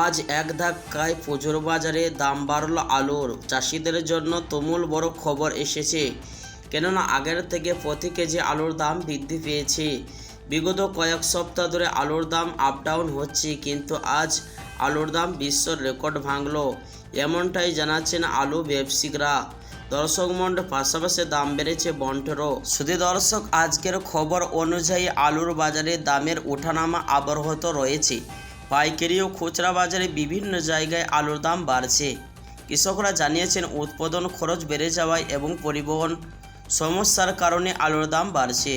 আজ এক ধাক্কায় পুজোর বাজারে দাম বাড়ল আলুর। চাষিদের জন্য তুমুল বড় খবর এসেছে। কেননা আগের থেকে প্রতি কেজি আলুর দাম বৃদ্ধি পেয়েছে। বিগত কয়েক সপ্তাহ ধরে আলুর দাম আপ ডাউন হচ্ছে, কিন্তু আজ আলুর দাম বিশ্বর রেকর্ড ভাঙল। এমনটাই জানাচ্ছেন আলু ব্যবসায়িকরা দর্শক মন্ড পাশাপাশি দাম বেড়েছে বন্টেরও শুধু দর্শক, আজকের খবর অনুযায়ী আলুর বাজারে দামের ওঠানামা আবরহত রয়েছে। পাইকারি ও খুচরা বাজারে বিভিন্ন জায়গায় আলুর দাম বাড়ছে। কৃষকরা জানিয়েছেন, উৎপাদন খরচ বেড়ে যাওয়ায় এবং পরিবহন সমস্যার কারণে আলুর দাম বাড়ছে।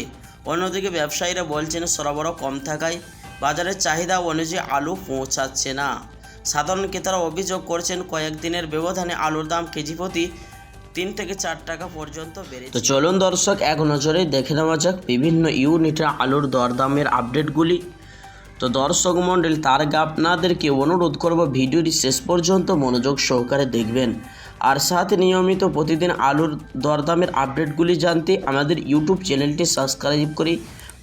অন্যদিকে ব্যবসায়ীরা বলছেন, সরবরাহ কম থাকায় বাজারের চাহিদা অনুযায়ী আলু পৌঁছাচ্ছে না। সাধারণ ক্রেতারা অভিযোগ করছেন, কয়েকদিনের ব্যবধানে আলুর দাম কেজি প্রতি তিন থেকে চার টাকা পর্যন্ত বেড়ে তো চলুন দর্শক, এক নজরে দেখে নেওয়া যাক বিভিন্ন ইউনিটের আলুর দরদামের আপডেটগুলি। তো দর্শক মণ্ডলী, তার আগে আপনাদেরকে অনুরোধ করব ভিডিওটি শেষ পর্যন্ত মনোযোগ সহকারে দেখবেন। আর সাথে নিয়মিত প্রতিদিন আলুর দরদামের আপডেটগুলি জানতে আমাদের ইউটিউব চ্যানেলটি সাবস্ক্রাইব করে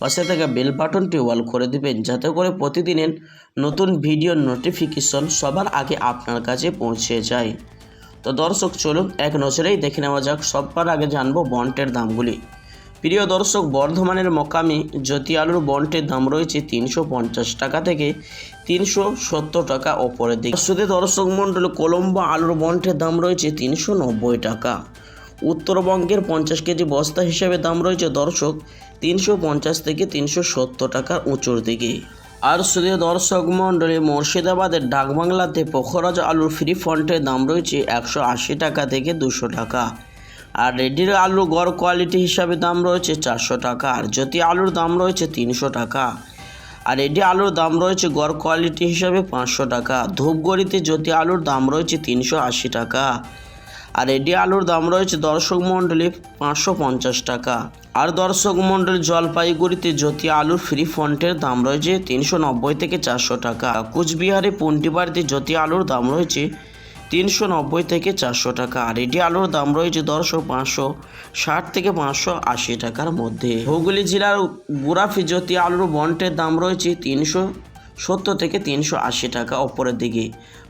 পাশে থাকা বেল বাটনটি অল করে দেবেন, যাতে করে প্রতিদিনের নতুন ভিডিওর নোটিফিকেশন সবার আগে আপনার কাছে পৌঁছে যায়। তো দর্শক, চলুন এক নজরেই দেখে নেওয়া যাক সবার আগে জানব বন্টের দামগুলি। প্রিয় দর্শক, বর্ধমানের মকামি জ্যোতি আলুর বন্টের দাম রয়েছে তিনশো পঞ্চাশ টাকা থেকে তিনশো সত্তর টাকা ওপরের দিকে। শুধু দর্শক মণ্ডল, কলম্বো আলুর বন্টের দাম রয়েছে তিনশো নব্বই টাকা। উত্তরবঙ্গের পঞ্চাশ কেজি বস্তা হিসেবে দাম রয়েছে দর্শক তিনশো পঞ্চাশ থেকে তিনশো সত্তর টাকার উঁচুর দিকে। আর শুধু দর্শক মণ্ডলী, মুর্শিদাবাদের ডাকবাংলাতে পোখরাজ আলুর ফ্রি ফন্টের দাম রয়েছে একশো আশি টাকা থেকে দুশো টাকা। আর রেডির আলু গড় কোয়ালিটি হিসাবে দাম রয়েছে চারশো টাকা, আর জ্যোতি আলুর দাম রয়েছে তিনশো টাকা। আর রেডি আলুর দাম রয়েছে গড় কোয়ালিটি হিসাবে পাঁচশো টাকা, ধূপগড়িতে জ্যোতি আলুর দাম রয়েছে তিনশো আশি টাকা। আর রেডি আলুর দাম রয়েছে দর্শক মণ্ডলী পাঁচশো পঞ্চাশ টাকা। আর দর্শক মণ্ডলী জলপাইগুড়িতে জ্যোতি আলুর ফ্রি ফন্টের দাম রয়েছে তিনশো নব্বই থেকে চারশো টাকা। কুচবিহারে পুন্টিবাড়িতে জ্যোতি আলুর দাম রয়েছে তিনশো নব্বই থেকে চারশো টাকা। আর রেডি আলুর দাম রয়েছে দশশো পাঁচশো ষাট থেকে পাঁচশো আশি টাকার মধ্যে। হুগলি জেলার গুড়াফি জ্যোতি আলুর বন্টের দাম রয়েছে তিনশো সত্তর থেকে তিনশো আশি টাকা ওপরের দিকে।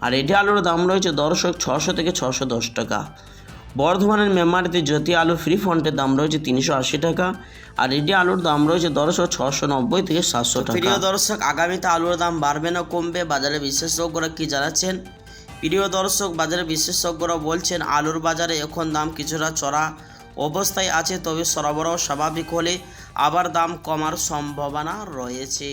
আর এটি আলুর দাম রয়েছে দর্শক ছশো থেকে ছশো দশ টাকা। বর্ধমানের মেমারিতে জ্যোতি আলু ফ্রি ফন্টের দাম রয়েছে তিনশো আশি টাকা। আর রেডি আলুর দাম রয়েছে দশশো ছশো নব্বই থেকে সাতশো টাকা প্রিয় দর্শক আগামীতে আলুর দাম বাড়বে না কমবে? বাজারে বিশেষজ্ঞরা কি জানাচ্ছেন? প্রিয় দর্শক বাজারে বিশেষজ্ঞরা বলছেন, আলুর বাজারে এখন দাম কিছুটা চড়া অবস্থায় আছে, তবে সরবরাহ স্বাভাবিক হলে আবার দাম কমার সম্ভাবনা রয়েছে।